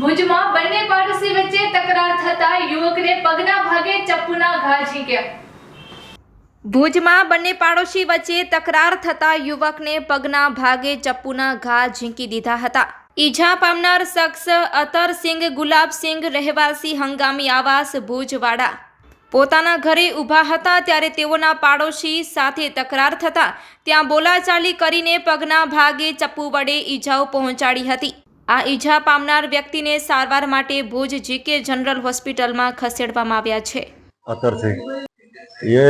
ભુજમાં બંને પાડોશી વચ્ચે તકરાર થતા યુવકને પગના ભાગે ચપ્પુના ઘા ઝીક્યા. ભુજમાં બંને પાડોશી વચ્ચે તકરાર થતા યુવકને પગના ભાગે ચપ્પુના ઘા ઝીંકી દીધા હતા. ઈજા પામનાર શખ્સ અતરસિંહ ગુલાબસિંહ રહેવાસી હંગામી આવાસ, ભુજવાડા. પોતાના ઘરે ઊભા હતા ત્યારે તેઓના પાડોશી સાથે તકરાર થતા ત્યાં બોલાચાલી કરીને પગના ભાગે ચપ્પુ વડે ઈજાઓ પહોંચાડી હતી. આ ઈજા પામનાર વ્યક્તિને સારવાર માટે ભુજ જીકે જનરલ હોસ્પિટલમાં ખસેડવામાં આવ્યા છે अतर सिंह ये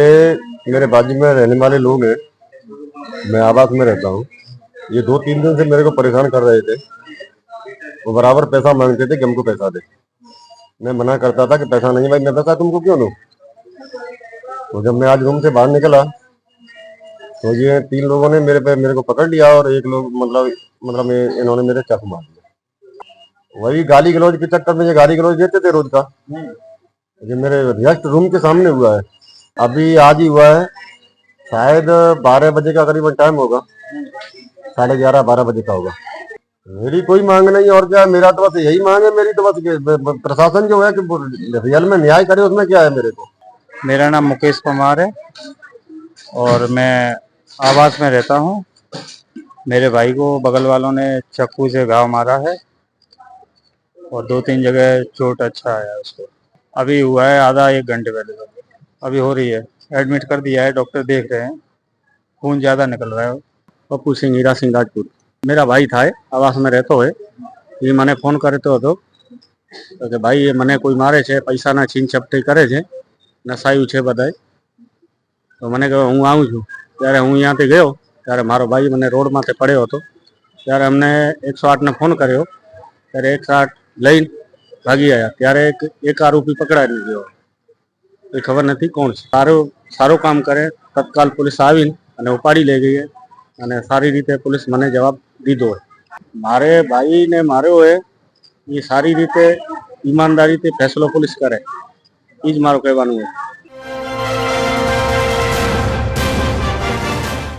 मेरे बाजू में रहने वाले लोग हैं मैं आवास में रहता हूँ ये दो तीन दिन से मेरे को परेशान कर रहे थे वो बराबर पैसा मांगते थे कि हमको पैसा दे मैं मना करता था कि पैसा नहीं है भाई मैं पैसा तुमको क्यों दूं तो जब मैं आज रूम से बाहर निकला तो ये तीन लोगों ने मेरे पे मेरे को पकड़ लिया और एक लोग मतलब मतलब ये- इन्होंने मेरे चाकू मार दिया वही गाली गलौज के चक्कर में ये गाली गलौज देते थे रोज का। ये मेरे रेस्ट रूम के सामने हुआ है। अभी आज ही हुआ है। शायद बारह बजे का करीबन टाइम होगा। साढ़े ग्यारह, बारह बजे का होगा। मेरी कोई मांग नहीं, और क्या मेरा तो बस यही मांग है, मेरी तो बस प्रशासन जो है कि रियल में न्याय करे, उसमें क्या है मेरे को? मेरा नाम मुकेश कुमार है, और मैं आवास में रहता हूँ। मेरे भाई को बगल वालों ने चक्कू से घाव मारा है। और दो तीन जगह चोट अच्छा आया है उसको अभी हुआ है आधा एक घंटे पहले तक अभी हो रही है एडमिट कर दिया है डॉक्टर देख रहे हैं खून ज़्यादा निकल रहा है પપ્પુ સિંહ હીરાસિંહ રાજપૂત મેરા ભાઈ થાય આવાસમાં રહેતો હોય એ મને ફોન કરતો હતો તો કે ભાઈ એ મને કોઈ મારે છે પૈસાના છીન છપટી કરે છે નસાયું છે બધાય તો મને કહે હું આવું છું ત્યારે હું અહીંયાથી ગયો ત્યારે મારો ભાઈ મને રોડ માથે પડ્યો હતો ત્યારે અમને એકસો આઠને ફોન કર્યો ત્યારે એકસો આઠ લઈને ભાગી આવ્યા ત્યારે એક એક આરોપી પકડાઈ ગયો એ ખબર નથી કોણ સારું સારું કામ કરે. તત્કાલ પોલીસ આવીને અને ઉપાડી લઈ ગઈ અને સારી રીતે પોલીસ મને જવાબ દીધો મારે ભાઈને માર્યો હોય, એ સારી રીતે, ઈમાનદારીથી ફેસલો પોલીસ કરે. એ જ મારું કહેવાનું હોય.